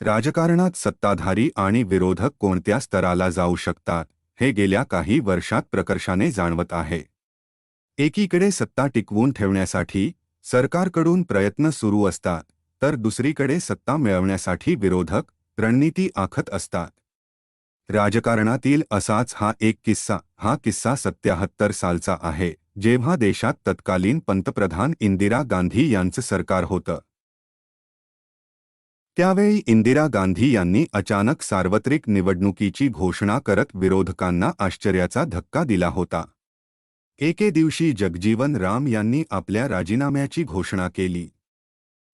राजकारणात सत्ताधारी आणि विरोधक कोणत्या स्तराला जाऊ शकतात हे गेल्या काही वर्षात प्रकर्षाने जाणवत आहे. एकीकडे सत्ता टिकवून ठेवण्यासाठी सरकारकडून प्रयत्न सुरू असतात तर दुसरीकडे सत्ता मिळवण्यासाठी विरोधक रणनीती आखत असतात. राजकारणातील असाच हा एक किस्सा हा किस्सा सत्याहत्तर सालचा आहे जेव्हा देशात तत्कालीन पंतप्रधान इंदिरा गांधी यांचं सरकार होतं. त्यावेळी इंदिरा गांधी यांनी अचानक सार्वत्रिक निवडणुकीची घोषणा करत विरोधकांना आश्चर्याचा धक्का दिला होता. एके दिवशी जगजीवन राम यांनी आपल्या राजीनाम्याची घोषणा केली.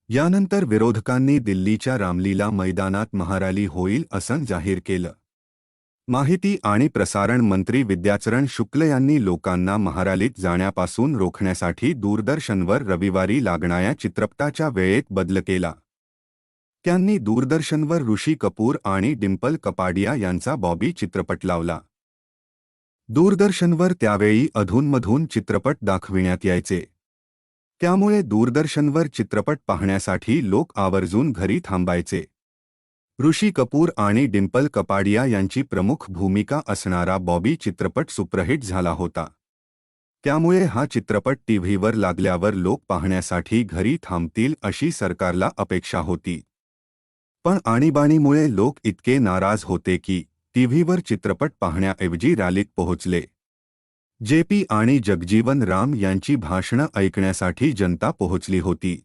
यानंतर विरोधकांनी दिल्लीच्या रामलीला मैदानात महाराली होईल असं जाहीर केलं. माहिती आणि प्रसारण मंत्री विद्याचरण शुक्ल यांनी लोकांना महारालीत जाण्यापासून रोखण्यासाठी दूरदर्शनवर रविवारी लागणाऱ्या चित्रपटाच्या वेळेत बदल केला. त्यांनी दूरदर्शनवर ऋषी कपूर आणि डिंपल कपाडिया यांचा बॉबी चित्रपट लावला. दूरदर्शनवर त्यावेळी अधूनमधून चित्रपट दाखविण्यात यायचे. त्यामुळे दूरदर्शनवर चित्रपट पाहण्यासाठी लोक आवर्जून घरी थांबायचे. ऋषी कपूर आणि डिंपल कपाडिया यांची प्रमुख भूमिका असणारा बॉबी चित्रपट सुप्रहिट झाला होता. त्यामुळे हा चित्रपट टीव्हीवर लागल्यावर लोक पाहण्यासाठी घरी थांबतील अशी सरकारला अपेक्षा होती. पण आणीबाणीमुळे लोक इतके नाराज़ होते की टीव्हीवर चित्रपट पाहण्याऐवजी रॅलीत पोहोचले. जेपी आणि जगजीवन राम यांची भाषणं ऐकण्यासाठी जनता पोहोचली होती.